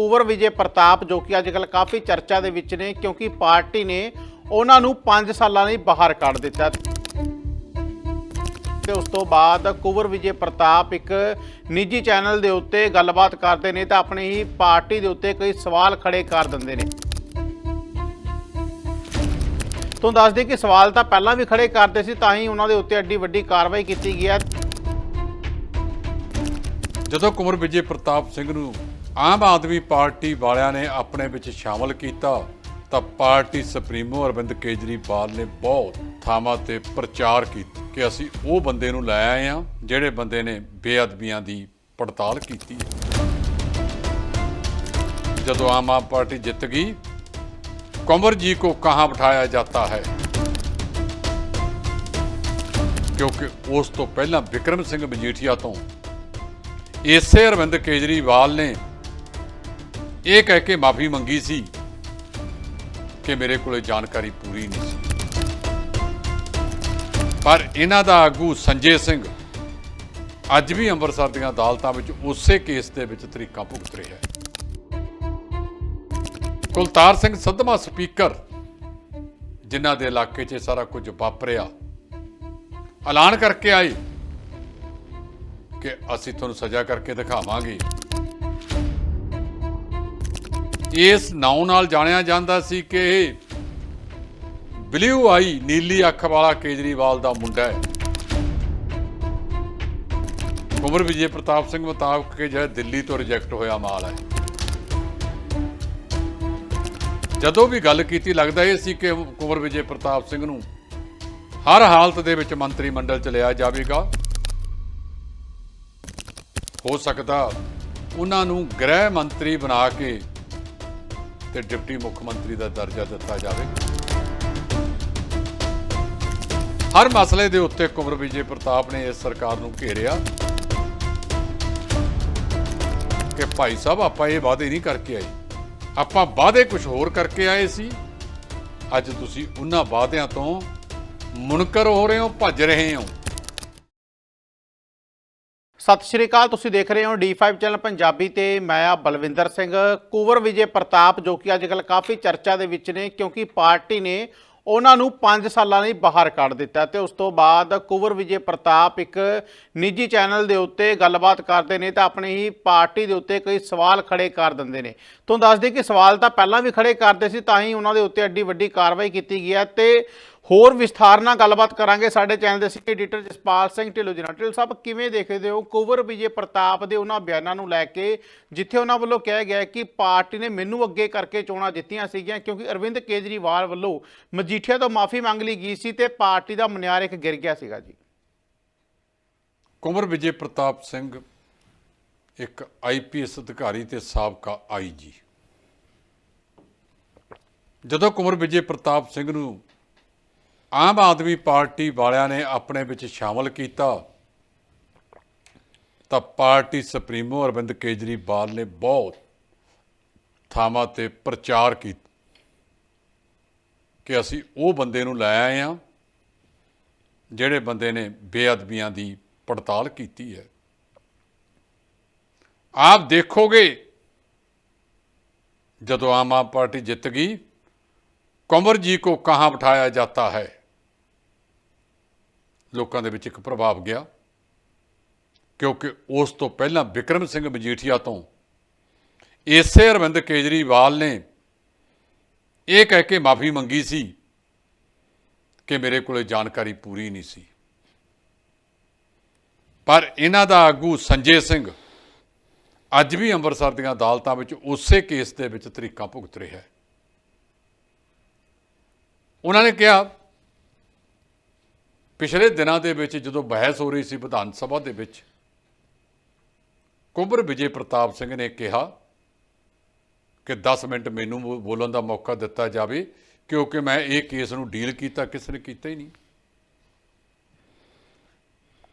ਕੁਵਰ ਵਿਜੇ ਪ੍ਰਤਾਪ, ਜੋ ਕਿ ਅੱਜਕੱਲ ਕਾਫੀ ਚਰਚਾ ਦੇ ਵਿੱਚ ਨੇ, ਕਿਉਂਕਿ ਪਾਰਟੀ ਨੇ ਉਹਨਾਂ ਨੂੰ 5 ਸਾਲਾਂ ਲਈ ਬਾਹਰ ਕੱਢ ਦਿੱਤਾ। ਤੇ ਉਸ ਤੋਂ ਬਾਅਦ ਕੁਵਰ ਵਿਜੇ ਪ੍ਰਤਾਪ ਇੱਕ ਨਿੱਜੀ ਚੈਨਲ ਦੇ ਉੱਤੇ ਗੱਲਬਾਤ ਕਰਦੇ ਨੇ, ਤਾਂ ਆਪਣੀ ਹੀ ਪਾਰਟੀ ਦੇ ਉੱਤੇ ਕਈ ਸਵਾਲ ਖੜੇ ਕਰ ਦਿੰਦੇ ਨੇ। ਤੁਹਾਨੂੰ ਦੱਸ ਦਈਏ ਕਿ ਸਵਾਲ ਤਾਂ ਪਹਿਲਾਂ ਵੀ ਖੜੇ ਕਰਦੇ ਸੀ, ਤਾਂ ਹੀ ਉਹਨਾਂ ਦੇ ਉੱਤੇ ਐਡੀ ਵੱਡੀ ਕਾਰਵਾਈ ਕੀਤੀ ਗਈ ਹੈ। ਜਦੋਂ ਕੁੰਵਰ ਵਿਜੇ ਪ੍ਰਤਾਪ ਸਿੰਘ ਨੂੰ ਆਮ ਆਦਮੀ ਪਾਰਟੀ ਵਾਲਿਆਂ ਨੇ ਆਪਣੇ ਵਿੱਚ ਸ਼ਾਮਲ ਕੀਤਾ ਤਾਂ ਪਾਰਟੀ ਸੁਪਰੀਮੋ ਅਰਵਿੰਦ ਕੇਜਰੀਵਾਲ ਨੇ ਬਹੁਤ ਥਾਵਾਂ ਤੇ ਪ੍ਰਚਾਰ ਕੀਤਾ ਕਿ ਅਸੀਂ ਉਹ ਬੰਦੇ ਨੂੰ ਲੈ ਆਏ ਆ ਜਿਹੜੇ ਬੰਦੇ ਨੇ ਬੇਅਦਬੀਆਂ ਦੀ ਪੜਤਾਲ ਕੀਤੀ ਹੈ। ਜਦੋਂ ਆਮ ਆਦਮੀ ਪਾਰਟੀ ਜਿੱਤ ਗਈ, ਕੁੰਵਰ ਜੀ ਕੋ ਕਹਾਂ ਬਿਠਾਇਆ ਜਾਂਦਾ ਹੈ? ਕਿਉਂਕਿ ਉਸ ਤੋਂ ਪਹਿਲਾਂ ਵਿਕਰਮ ਸਿੰਘ ਮਜੀਠੀਆ ਤੋਂ ਇਸੇ ਅਰਵਿੰਦ ਕੇਜਰੀਵਾਲ ਨੇ ਇਹ ਕਹਿ ਕੇ ਮਾਫੀ ਮੰਗੀ ਸੀ ਕਿ ਮੇਰੇ ਕੋਲੇ ਜਾਣਕਾਰੀ ਪੂਰੀ ਨਹੀਂ ਸੀ। ਪਰ ਇਹਨਾਂ ਦਾ ਆਗੂ ਸੰਜੇ ਸਿੰਘ ਅੱਜ ਵੀ ਅੰਮ੍ਰਿਤਸਰ ਦੀਆਂ ਅਦਾਲਤਾਂ ਵਿੱਚ ਉਸੇ ਕੇਸ ਦੇ ਵਿੱਚ ਤਰੀਕਾ ਭੁਗਤ ਰਿਹਾ ਹੈ। ਕੁਲਤਾਰ ਸਿੰਘ ਸੰਧਮਾ ਸਪੀਕਰ, ਜਿਨ੍ਹਾਂ ਦੇ ਇਲਾਕੇ 'ਚ ਸਾਰਾ ਕੁਝ ਵਾਪਰਿਆ, ਐਲਾਨ ਕਰਕੇ ਆਏ ਕਿ ਅਸੀਂ ਤੁਹਾਨੂੰ ਸਜ਼ਾ ਕਰਕੇ ਦਿਖਾਵਾਂਗੇ। ਇਸ ਨਾਂ ਨਾਲ ਜਾਣਿਆ ਜਾਂਦਾ ਸੀ ਕਿ ਇਹ ਬਲੂ ਆਈ ਨੀਲੀ ਅੱਖ ਵਾਲਾ ਕੇਜਰੀਵਾਲ ਦਾ ਮੁੰਡਾ ਹੈ। ਕੁਮਰ ਵਿਜੇ ਪ੍ਰਤਾਪ ਸਿੰਘ ਮੁਤਾਬਕ ਕਿ ਜਿਹੜਾ ਦਿੱਲੀ ਤੋਂ ਰਿਜੈਕਟ ਹੋਇਆ ਮਾਲ ਹੈ। ਜਦੋਂ ਵੀ ਗੱਲ ਕੀਤੀ ਲੱਗਦਾ ਇਹ ਸੀ ਕਿ ਕੁੰਵਰ ਵਿਜੇ ਪ੍ਰਤਾਪ ਸਿੰਘ ਨੂੰ ਹਰ ਹਾਲਤ ਦੇ ਵਿੱਚ ਮੰਤਰੀ ਮੰਡਲ ਚ ਲਿਆ ਜਾਵੇਗਾ। ਹੋ ਸਕਦਾ ਉਹਨਾਂ ਨੂੰ ਗ੍ਰਹਿ ਮੰਤਰੀ ਬਣਾ ਕੇ ਤੇ ਡਿਪਟੀ ਮੁੱਖ ਮੰਤਰੀ ਦਾ ਦਰਜਾ ਦਿੱਤਾ ਜਾਵੇ। ਹਰ ਮਸਲੇ ਦੇ ਉੱਤੇ ਕੁੰਵਰ ਵਿਜੇ ਪ੍ਰਤਾਪ ਨੇ ਇਸ ਸਰਕਾਰ ਨੂੰ ਘੇਰਿਆ ਕਿ ਭਾਈ ਸਾਹਿਬ, ਆਪਾਂ ਇਹ ਵਾਅਦੇ ਨਹੀਂ ਕਰਕੇ ਆਏ। ਆਪਾਂ ਵਾਅਦੇ ਕੁਝ ਹੋਰ ਕਰਕੇ ਆਏ ਸੀ। ਅੱਜ ਤੁਸੀਂ ਉਹਨਾਂ ਵਾਅਦਿਆਂ ਤੋਂ ਮੁਨਕਰ ਹੋ ਰਹੇ ਹੋ, ਭੱਜ ਰਹੇ ਹੋ। ਸਤਿ ਸ਼੍ਰੀ ਅਕਾਲ, ਤੁਸੀਂ ਦੇਖ ਰਹੇ ਹੋ D5 ਚੈਨਲ ਪੰਜਾਬੀ ਤੇ ਮੈਂ ਆ ਬਲਵਿੰਦਰ ਸਿੰਘ। ਕੁਵਰ ਵਿਜੇ ਪ੍ਰਤਾਪ, ਜੋ ਕਿ ਅੱਜਕੱਲ ਕਾਫੀ ਚਰਚਾ ਦੇ ਵਿੱਚ ਨੇ, ਕਿਉਂਕਿ ਪਾਰਟੀ ਨੇ ਉਹਨਾਂ ਨੂੰ 5 ਸਾਲਾਂ ਲਈ ਬਾਹਰ ਕੱਢ ਦਿੱਤਾ ਤੇ ਉਸ ਤੋਂ ਬਾਅਦ ਕੁਵਰ ਵਿਜੇ ਪ੍ਰਤਾਪ ਇੱਕ ਨਿੱਜੀ ਚੈਨਲ ਦੇ ਉੱਤੇ ਗੱਲਬਾਤ ਕਰਦੇ ਨੇ ਤਾਂ ਆਪਣੀ ਹੀ ਪਾਰਟੀ ਦੇ ਉੱਤੇ ਕਈ ਸਵਾਲ ਖੜੇ ਕਰ ਦਿੰਦੇ ਨੇ। ਤੁਹਾਨੂੰ ਦੱਸ ਦਈਏ ਕਿ ਸਵਾਲ ਤਾਂ ਪਹਿਲਾਂ ਵੀ ਖੜੇ ਕਰਦੇ ਸੀ, ਤਾਂ ਹੀ ਉਹਨਾਂ ਦੇ ਉੱਤੇ ਐਡੀ ਵੱਡੀ ਕਾਰਵਾਈ ਕੀਤੀ ਗਈ ਹੈ ਤੇ ਹੋਰ ਵਿਸਥਾਰ ਨਾਲ ਗੱਲਬਾਤ ਕਰਾਂਗੇ। ਸਾਡੇ ਚੈਨਲ ਦੇ ਸੀਨੀਅਰ ਐਡੀਟਰ ਜਸਪਾਲ ਸਿੰਘ ਢਿੱਲੋਂ ਜੀ ਨਾਲ। ਢਿੱਲੋਂ ਸਾਹਿਬ, ਕਿਵੇਂ ਦੇਖਦੇ ਹੋ ਕੁਵਰ ਵਿਜੇ ਪ੍ਰਤਾਪ ਦੇ ਉਹਨਾਂ ਬਿਆਨਾਂ ਨੂੰ ਲੈ ਕੇ, ਜਿੱਥੇ ਉਹਨਾਂ ਵੱਲੋਂ ਕਿਹਾ ਗਿਆ ਕਿ ਪਾਰਟੀ ਨੇ ਮੈਨੂੰ ਅੱਗੇ ਕਰਕੇ ਚੋਣਾਂ ਜਿੱਤੀਆਂ ਸੀਗੀਆਂ, ਕਿਉਂਕਿ ਅਰਵਿੰਦ ਕੇਜਰੀਵਾਲ ਵੱਲੋਂ ਮਜੀਠੀਆ ਤੋਂ ਮਾਫੀ ਮੰਗ ਲਈ ਗਈ ਸੀ ਤੇ ਪਾਰਟੀ ਦਾ ਮਨਿਆਰ ਇੱਕ ਗਿਰ ਗਿਆ ਸੀਗਾ ਜੀ। ਕੁੰਵਰ ਵਿਜੇ ਪ੍ਰਤਾਪ ਸਿੰਘ ਇੱਕ ਆਈਪੀਐਸ ਅਧਿਕਾਰੀ ਤੇ ਸਾਬਕਾ ਆਈਜੀ ਜਦੋਂ ਕੁੰਵਰ ਵਿਜੇ ਪ੍ਰਤਾਪ ਸਿੰਘ ਨੂੰ ਆਮ ਆਦਮੀ ਪਾਰਟੀ ਵਾਲਿਆਂ ਨੇ ਆਪਣੇ ਵਿੱਚ ਸ਼ਾਮਲ ਕੀਤਾ। ਤਾਂ ਪਾਰਟੀ ਸੁਪਰੀਮੋ ਅਰਵਿੰਦ ਕੇਜਰੀਵਾਲ ਨੇ ਬਹੁਤ ਥਾਵਾਂ ਤੇ ਪ੍ਰਚਾਰ ਕੀਤਾ, ਕਿ ਅਸੀਂ ਉਹ ਬੰਦੇ ਨੂੰ ਲੈ ਆਏ ਆ ਜਿਹੜੇ ਬੰਦੇ ਨੇ ਬੇਅਦਬੀਆਂ ਦੀ ਪੜਤਾਲ ਕੀਤੀ ਹੈ। ਆਪ ਦੇਖੋਗੇ, ਜਦੋਂ ਆਮ ਆਦਮੀ ਪਾਰਟੀ ਜਿੱਤ ਗਈ ਕੰਵਰ ਜੀ ਕੋ ਕਹਾਂ ਬਿਠਾਇਆ ਜਾਤਾ ਹੈ? ਲੋਕਾਂ ਦੇ ਵਿੱਚ ਇੱਕ ਪ੍ਰਭਾਵ ਗਿਆ। ਕਿਉਂਕਿ ਉਸ ਤੋਂ ਪਹਿਲਾਂ ਵਿਕਰਮ ਸਿੰਘ ਮਜੀਠੀਆ ਤੋਂ ਇਸੇ ਅਰਵਿੰਦ ਕੇਜਰੀਵਾਲ ਨੇ ਇਹ ਕਹਿ ਕੇ ਮਾਫੀ ਮੰਗੀ ਸੀ ਕਿ ਮੇਰੇ ਕੋਲੇ ਜਾਣਕਾਰੀ ਪੂਰੀ ਨਹੀਂ ਸੀ। ਪਰ ਇਹਨਾਂ ਦਾ ਆਗੂ ਸੰਜੇ ਸਿੰਘ ਅੱਜ ਵੀ ਅੰਮ੍ਰਿਤਸਰ ਦੀਆਂ ਅਦਾਲਤਾਂ ਵਿੱਚ ਉਸੇ ਕੇਸ ਦੇ ਵਿੱਚ ਤਰੀਕਾ ਭੁਗਤ ਰਿਹਾ ਹੈ। ਉਹਨਾਂ ਨੇ ਕਿਹਾ ਪਿਛਲੇ ਦਿਨਾਂ ਦੇ ਵਿੱਚ ਜਦੋਂ ਬਹਿਸ ਹੋ ਰਹੀ ਸੀ ਵਿਧਾਨ ਸਭਾ ਦੇ ਵਿੱਚ ਕੁੰਬਰ ਵਿਜੇ ਪ੍ਰਤਾਪ ਸਿੰਘ ਨੇ ਕਿਹਾ ਕਿ 10 ਮਿੰਟ ਮੈਨੂੰ ਬੋ- ਬੋਲਣ ਦਾ ਮੌਕਾ ਦਿੱਤਾ ਜਾਵੇ, ਕਿਉਂਕਿ ਮੈਂ ਇਹ ਕੇਸ ਨੂੰ ਡੀਲ ਕੀਤਾ, ਕਿਸੇ ਨੇ ਕੀਤਾ ਹੀ ਨਹੀਂ।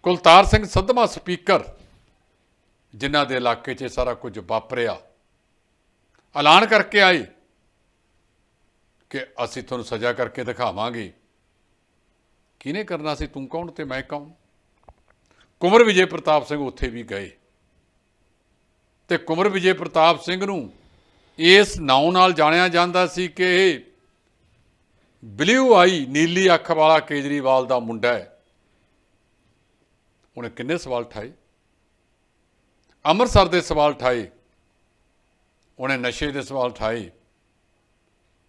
ਕੁਲਤਾਰ ਸਿੰਘ ਸੰਧਮਾ ਸਪੀਕਰ, ਜਿਨ੍ਹਾਂ ਦੇ ਇਲਾਕੇ 'ਚ ਸਾਰਾ ਕੁਝ ਵਾਪਰਿਆ, ਐਲਾਨ ਕਰਕੇ ਆਏ ਕਿ ਅਸੀਂ ਤੁਹਾਨੂੰ ਸਜ਼ਾ ਕਰਕੇ ਦਿਖਾਵਾਂਗੇ। ਕਿਹਨੇ ਕਰਨਾ ਸੀ? ਤੂੰ ਕੌਣ ਤੇ ਮੈਂ ਕੌਣ? ਕੁਮਰ ਵਿਜੇ ਪ੍ਰਤਾਪ ਸਿੰਘ ਉੱਥੇ ਵੀ ਗਏ। ਤੇ ਕੁਮਰ ਵਿਜੇ ਪ੍ਰਤਾਪ ਸਿੰਘ ਨੂੰ ਇਸ ਨਾਂ ਨਾਲ ਜਾਣਿਆ ਜਾਂਦਾ ਸੀ ਕਿ ਇਹ ਬਲੂ ਆਈ ਨੀਲੀ ਅੱਖ ਵਾਲਾ ਕੇਜਰੀਵਾਲ ਦਾ ਮੁੰਡਾ ਹੈ। ਉਹਨੇ ਕਿੰਨੇ ਸਵਾਲ ਠਾਏ? ਅੰਮ੍ਰਿਤਸਰ ਦੇ ਸਵਾਲ ਠਾਏ। ਉਹਨੇ ਨਸ਼ੇ ਦੇ ਸਵਾਲ ਠਾਏ।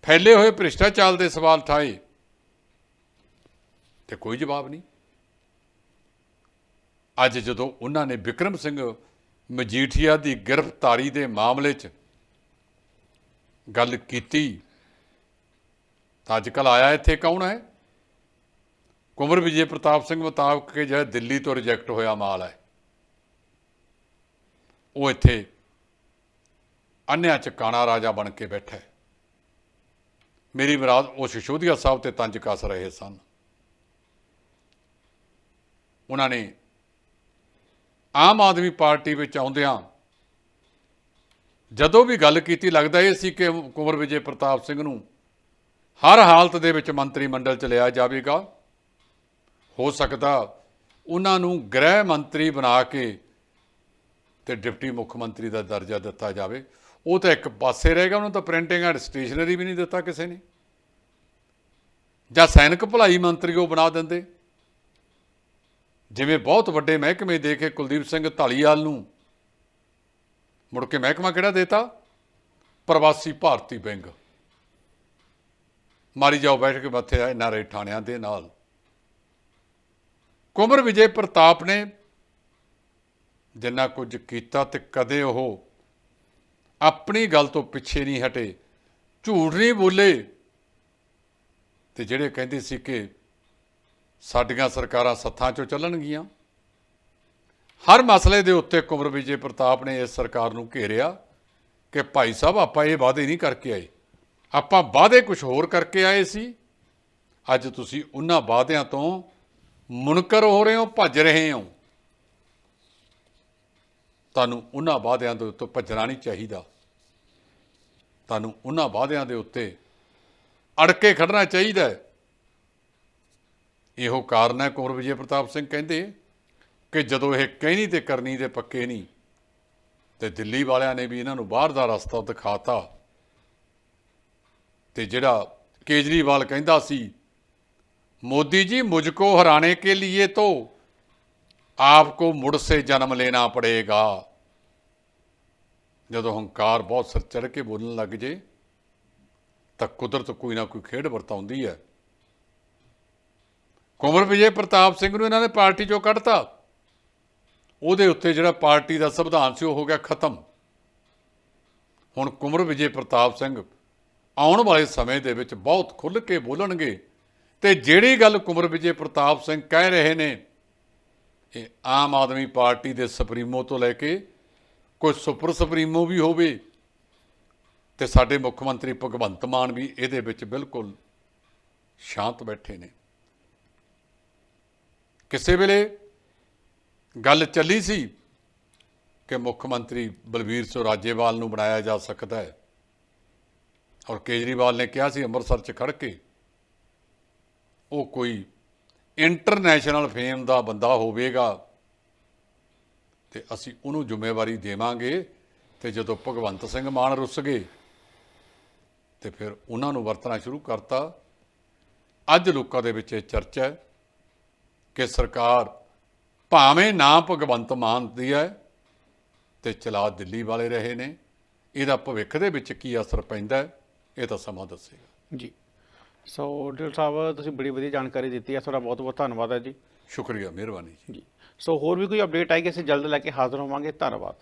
ਫੈਲੇ ਹੋਏ ਭ੍ਰਿਸ਼ਟਾਚਾਰ ਦੇ ਸਵਾਲ ਠਾਏ। ਤੇ ਕੋਈ ਜਵਾਬ ਨਹੀਂ। ਅੱਜ ਜਦੋਂ ਉਹਨਾਂ ਨੇ ਵਿਕਰਮ ਸਿੰਘ ਮਜੀਠੀਆ ਦੀ ਗ੍ਰਿਫਤਾਰੀ ਦੇ ਮਾਮਲੇ 'ਚ ਗੱਲ ਕੀਤੀ, ਤਾਂ ਅੱਜ ਕੱਲ ਆਇਆ ਇੱਥੇ ਕੌਣ ਹੈ? ਕੁੰਵਰ ਵਿਜੇ ਪ੍ਰਤਾਪ ਸਿੰਘ ਮੁਤਾਬਕ ਕਿ ਜਿਹੜਾ ਦਿੱਲੀ ਤੋਂ ਰਿਜੈਕਟ ਹੋਇਆ ਮਾਲ ਹੈ। ਉਹ ਇੱਥੇ ਅੰਨਿਆਂ ਚ ਕਾਣਾ ਰਾਜਾ ਬਣ ਕੇ ਬੈਠਾ ਮੇਰੀ ਮੁਰਾਦ ਉਹ ਸ਼ਿਸ਼ੋਦੀਆ ਸਾਹਿਬ ਤੇ ਤੰਜ ਕੱਸ ਰਹੇ ਸਨ। ਉਹਨਾਂ ਨੇ ਆਮ ਆਦਮੀ ਪਾਰਟੀ ਵਿੱਚ ਆਉਂਦਿਆਂ ਜਦੋਂ ਵੀ ਗੱਲ ਕੀਤੀ, ਲੱਗਦਾ ਇਹ ਸੀ ਕਿ ਕੁੰਵਰ ਵਿਜੇ ਪ੍ਰਤਾਪ ਸਿੰਘ ਨੂੰ ਹਰ ਹਾਲਤ ਦੇ ਵਿੱਚ ਮੰਤਰੀ ਮੰਡਲ ਚ ਲਿਆ ਜਾਵੇਗਾ। ਹੋ ਸਕਦਾ ਉਹਨਾਂ ਨੂੰ ਗ੍ਰਹਿ ਮੰਤਰੀ ਬਣਾ ਕੇ ਤੇ ਡਿਪਟੀ ਮੁੱਖ ਮੰਤਰੀ ਦਾ ਦਰਜਾ ਦਿੱਤਾ ਜਾਵੇ। ਉਹ ਤਾਂ ਇੱਕ ਪਾਸੇ ਰਹੇਗਾ ਉਹਨੂੰ ਤਾਂ ਪ੍ਰਿੰਟਿੰਗ ਐਂਡ ਸਟੇਸ਼ਨਰੀ ਵੀ ਨਹੀਂ ਦਿੱਤਾ ਕਿਸੇ ਨੇ। ਜਾਂ ਸੈਨਿਕ ਭਲਾਈ ਮੰਤਰੀ ਉਹ ਬਣਾ ਦਿੰਦੇ। ਜਿਵੇਂ ਬਹੁਤ ਵੱਡੇ ਮਹਿਕਮੇ ਦੇ ਕੇ ਕੁਲਦੀਪ ਸਿੰਘ ਢਾਲੀਵਾਲ ਨੂੰ ਮੁੜ ਕੇ ਮਹਿਕਮਾ ਕਿਹੜਾ ਦੇਤਾ? ਪ੍ਰਵਾਸੀ ਭਾਰਤੀ ਬੈਂਕ। ਮਾਰੀ ਜਾਓ ਬੈਠ ਕੇ ਮੱਥੇ ਆ ਇਹਨਾਂ ਰੇ ਠਾਣਿਆਂ ਦੇ ਨਾਲ। ਕੁਮਰ ਵਿਜੇ ਪ੍ਰਤਾਪ ਨੇ ਜਿੰਨਾ ਕੁਝ ਕੀਤਾ ਤੇ ਕਦੇ ਉਹ ਆਪਣੀ ਗੱਲ ਤੋਂ ਪਿੱਛੇ ਨਹੀਂ ਹਟੇ। ਝੂਠ ਨਹੀਂ ਬੋਲੇ। ਤੇ ਜਿਹੜੇ ਕਹਿੰਦੇ ਸੀ ਕਿ ਸਾਡੀਆਂ ਸਰਕਾਰਾਂ ਸੱਥਾਂ ਚੋਂ ਚੱਲਣਗੀਆਂ। ਹਰ ਮਸਲੇ ਦੇ ਉੱਤੇ ਕੁਮਰ ਵਿਜੇ ਪ੍ਰਤਾਪ ਨੇ ਇਸ ਸਰਕਾਰ ਨੂੰ ਘੇਰਿਆ ਕਿ ਭਾਈ ਸਾਹਿਬ, ਆਪਾਂ ਇਹ ਵਾਅਦੇ ਨਹੀਂ ਕਰਕੇ ਆਏ। ਆਪਾਂ ਵਾਅਦੇ ਕੁਝ ਹੋਰ ਕਰਕੇ ਆਏ ਸੀ। ਅੱਜ ਤੁਸੀਂ ਉਹਨਾਂ ਵਾਅਦਿਆਂ ਤੋਂ ਮੁਨਕਰ ਹੋ ਰਹੇ ਹੋ, ਭੱਜ ਰਹੇ ਹੋ। ਤੁਹਾਨੂੰ ਉਹਨਾਂ ਵਾਅਦਿਆਂ ਦੇ ਉੱਤੇ ਭੱਜਣਾ ਨਹੀਂ ਚਾਹੀਦਾ। ਤੁਹਾਨੂੰ ਉਹਨਾਂ ਵਾਅਦਿਆਂ ਦੇ ਉੱਤੇ ਅੜ ਕੇ ਖੜਨਾ ਚਾਹੀਦਾ ਹੈ। ਇਹੋ ਕਾਰਨ ਹੈ ਕੁਮਰ ਵਿਜੇ ਪ੍ਰਤਾਪ ਸਿੰਘ ਕਹਿੰਦੇ ਕਿ ਜਦੋਂ ਇਹ ਕਹਿਣੀ ਤੇ ਕਰਨੀ ਦੇ ਪੱਕੇ ਨਹੀਂ, ਤੇ ਦਿੱਲੀ ਵਾਲਿਆਂ ਨੇ ਵੀ ਇਹਨਾਂ ਨੂੰ ਬਾਹਰ ਦਾ ਰਸਤਾ ਦਿਖਾਤਾ। ਤੇ ਜਿਹੜਾ ਕੇਜਰੀਵਾਲ ਕਹਿੰਦਾ ਸੀ, ਮੋਦੀ ਜੀ, ਮੁਝ ਕੋ ਹਰਾਣੇ ਕੇ ਲਿਏ ਤੋ ਆਪਕੋ ਮੁੜ ਸੇ ਜਨਮ ਲੈਣਾ ਪੜੇਗਾ। ਜਦੋਂ ਹੰਕਾਰ ਬਹੁਤ ਸਿਰ ਚੜ ਕੇ ਬੋਲਣ ਲੱਗ ਜੇ, ਤਾਂ ਕੁਦਰਤ ਕੋਈ ਨਾ ਕੋਈ ਖੇਡ ਵਰਤਾਉਂਦੀ ਹੈ। ਕੁਮਰ ਵਿਜੇ ਪ੍ਰਤਾਪ ਸਿੰਘ ਨੂੰ ਇਹਨਾਂ ਨੇ ਪਾਰਟੀ ਚੋਂ ਕੱਢਤਾ। ਉਹਦੇ ਉੱਤੇ ਜਿਹੜਾ ਪਾਰਟੀ ਦਾ ਸੰਵਿਧਾਨ ਸੀ, ਉਹ ਹੋ ਗਿਆ ਖਤਮ। ਹੁਣ ਕੁਮਰ ਵਿਜੇ ਪ੍ਰਤਾਪ ਸਿੰਘ ਆਉਣ ਵਾਲੇ ਸਮੇਂ ਦੇ ਵਿੱਚ ਬਹੁਤ ਖੁੱਲ੍ਹ ਕੇ ਬੋਲਣਗੇ ਤੇ ਜਿਹੜੀ ਗੱਲ ਕੁਮਰ ਵਿਜੇ ਪ੍ਰਤਾਪ ਸਿੰਘ ਕਹਿ ਰਹੇ ਨੇ, ਇਹ ਆਮ ਆਦਮੀ ਪਾਰਟੀ ਦੇ ਸੁਪਰੀਮੋ ਤੋਂ ਲੈ ਕੇ ਕੋਈ ਸੁਪਰ ਸੁਪਰੀਮੋ ਵੀ ਹੋਵੇ ਤੇ ਸਾਡੇ ਮੁੱਖ ਮੰਤਰੀ ਭਗਵੰਤ ਮਾਨ ਵੀ ਇਹਦੇ ਵਿੱਚ ਬਿਲਕੁਲ ਸ਼ਾਂਤ ਬੈਠੇ ਨੇ। ਕਿਸੇ ਵੇਲੇ ਗੱਲ ਚੱਲੀ ਸੀ ਕਿ ਮੁੱਖ ਮੰਤਰੀ ਬਲਬੀਰ ਸਿੰਘ ਰਾਜੇਵਾਲ ਨੂੰ ਬਣਾਇਆ ਜਾ ਸਕਦਾ ਹੈ। ਔਰ ਕੇਜਰੀਵਾਲ ਨੇ ਕਿਹਾ ਸੀ ਅੰਮ੍ਰਿਤਸਰ 'ਚ ਖੜ ਕੇ ਉਹ ਕੋਈ ਇੰਟਰਨੈਸ਼ਨਲ ਫੇਮ ਦਾ ਬੰਦਾ ਹੋਵੇਗਾ ਤੇ ਅਸੀਂ ਉਹਨੂੰ ਜ਼ਿੰਮੇਵਾਰੀ ਦੇਵਾਂਗੇ ਤੇ ਜਦੋਂ ਭਗਵੰਤ ਸਿੰਘ ਮਾਨ ਰੁੱਸ ਗਏ ਤੇ ਫਿਰ ਉਹਨਾਂ ਨੂੰ ਵਰਤਣਾ ਸ਼ੁਰੂ ਕਰਤਾ। ਅੱਜ ਲੋਕਾਂ ਦੇ ਵਿੱਚ ਇਹ ਚਰਚਾ ਹੈ ਕਿ ਸਰਕਾਰ ਭਾਵੇਂ ਨਾ ਭਗਵੰਤ ਮਾਨ ਦੀ ਹੈ ਤੇ ਚਲਾ ਦਿੱਲੀ ਵਾਲੇ ਰਹੇ ਨੇ ਇਹਦਾ ਭਵਿੱਖ ਦੇ ਵਿੱਚ ਕੀ ਅਸਰ ਪੈਂਦਾ ਇਹ ਤਾਂ ਸਮਾਂ ਦੱਸੇਗਾ। ਜੀ। ਸੋ ਢਿਲ ਸਾਹਿਬ ਤੁਸੀਂ ਬੜੀ ਵਧੀਆ ਜਾਣਕਾਰੀ ਦਿੱਤੀ ਹੈ ਤੁਹਾਡਾ ਬਹੁਤ ਬਹੁਤ ਧੰਨਵਾਦ ਹੈ ਜੀ। ਸ਼ੁਕਰੀਆ ਮਿਹਰਬਾਨੀ ਜੀ। ਸੋ ਹੋਰ ਵੀ ਕੋਈ ਅਪਡੇਟ ਆਏਗੀ ਅਸੀਂ ਜਲਦ ਲੈ ਕੇ ਹਾਜ਼ਰ ਹੋਵਾਂਗੇ। ਧੰਨਵਾਦ।